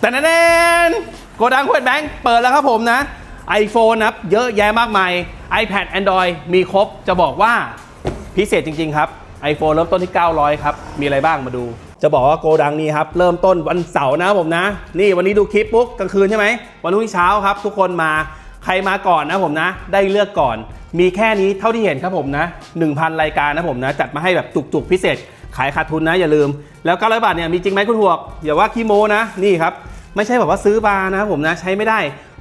แต่แน่นเองโกดังเวทแบงค์เปิดแล้วครับผมนะ iPhone นะครับเยอะแยะมากมาย iPad Android มีครบจะบอกว่าพิเศษจริง ๆ ครับ iPhone เริ่มต้นที่ 900 ครับ มีอะไรบ้างมาดู จะบอกว่าโกดังนี้ครับ เริ่มต้นวันเสาร์นะผมนะ นี่วันนี้ดูคลิปปุ๊บกลางคืนใช่ไหม วันรุ่งนี้เช้าครับ ทุกคนมาใครมาก่อนนะผมนะ ได้เลือกก่อน มีแค่นี้เท่าที่เห็นครับผมนะ 1,000 รายการนะผมนะ จัดมาให้แบบจุกๆพิเศษ ขายขาดทุนนะอย่าลืม แล้ว 900 บาทเนี่ยมีจริงไหมคุณหวกอย่าว่าขี้โมนะนี่ครับไม่ใช่แบบว่าซื้อมานะผมนะใช้ไม่ได้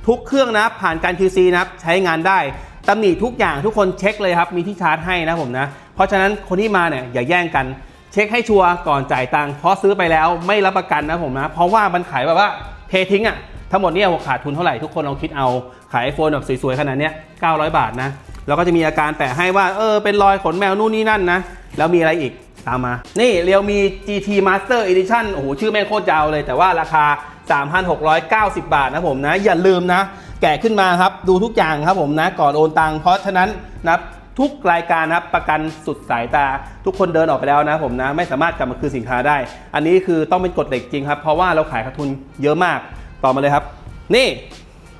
ทุกเครื่องนะผ่านการ QC นะใช้งานได้ตำหนิทุกอย่างทุกคนเช็คเลยครับมีที่ชาร์จให้นะผมนะ เพราะฉะนั้นคนที่มาเนี่ยอย่าแย่งกัน เช็คให้ชัวร์ก่อนจ่ายตังค์เพราะซื้อไปแล้วไม่รับประกันนะผมนะ เพราะว่ามันขายแบบว่าเททิ้งอะ่ะทั้งหมดเนี่ยขาดทุนเท่าไหร่ทุกคนลองคิดเอาขายไอโฟนแบบสวยๆขนาดเนี้ย900 บาทนะแล้วก็จะมีอาการแปะให้ว่าเออเป็นรอยขนแมวนู่นนี่นั่นนะแล้วมีอะไรอีก ตามมา นี่เรียวมี GT Master Edition โอ้โห ชื่อแม่งโคตรยาวเลย แต่ว่าราคา 3,690 บาทนะผมนะ อย่าลืมนะ แกะขึ้นมาครับ ดูทุกอย่างครับผมนะ ก่อนโอนตังเพราะฉะนั้นนะทุกรายการนะประกันสุดสายตา ทุกคนเดินออกไปแล้วนะผมนะ ไม่สามารถกลับมาคืนสินค้าได้ อันนี้คือต้องเป็นกฎเหล็กจริงครับ เพราะว่าเราขายขาดทุนเยอะมาก ต่อมาเลยครับ นี่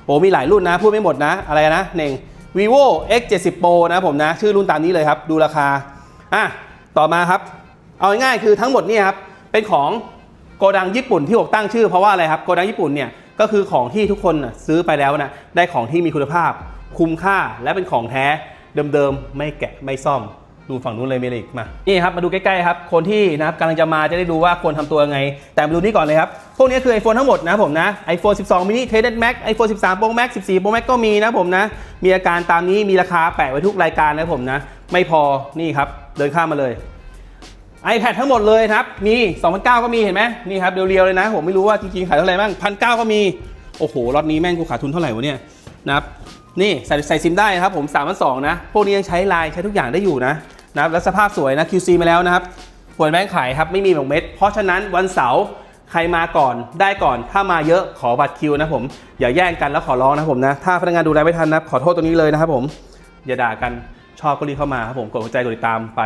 โอ้มีหลายรุ่นนะ พูดไม่หมดนะ อะไรนะหนึ่ง vivo x 7 0 pro นะผมนะ ชื่อรุ่นตามนี้เลยครับ ดูราคา อะ ต่อมาครับ เอาง่ายๆคือทั้งหมดนี่ครับเป็นของโกดังญี่ปุ่นที่ผมตั้งชื่อเพราะว่าอะไรครับโกดังญี่ปุ่นเนี่ยก็คือของที่ทุกคนซื้อไปแล้วนะได้ของที่มีคุณภาพ คุ้มค่าและเป็นของแท้เดิมๆไม่แกะไม่ซ่อม ดูฝั่งนู้นเลยเมลิกมานี่ครับมาดูใกล้ๆครับคนที่นะครับกำลังจะมาจะได้ดูว่าควรทำตัวยังไง แต่มาดูนี่ก่อนเลยครับพวกนี้คือ iPhone ทั้งหมดนะผมนะ iPhone 12 mini 10 Max iPhone 13 Pro Max 14 Pro Max ก็มีนะผมนะ มีอาการตามนี้มีราคาแปะไว้ทุกรายการนะผมนะ ไม่พอนี่ครับ เดินข้ามมาเลย iPad ทั้งหมดเลยครับ มี2,009ก็มีเห็นไหมนี่ครับเรียวๆเลยนะ ผมไม่รู้ว่าจริงๆขายเท่าไหร่บ้างพันเก็มี โอ้โหรอตนี้แม่งกูขาดทุนเท่าไหร่วะเนี่ยนะครับนี่ใส่ใส่ซิมได้ครับผม3 2 0 0นะ พวกนี้ยังใช้ไลน์ใช้ทุกอย่างได้อยู่นะนะครับแล้วสภาพสวยนะ QC มาแล้วนะครับผลแบงค์ขายครับไม่มีหมกเม็ด เพราะฉะนั้นวันเสาร์ใครมาก่อนได้ก่อนถ้ามาเยอะขอบัตรคิวนะผมอย่าแย่งกันแล้วขอร้องนะผมนะถ้าพนักงานดูแลไม่ทันนะขอโทษตรงนี้เลยนะครับผมอย่าด่ากันชอบก็รีบเข้ามาครับผมกดหัวใจกดติดตามไป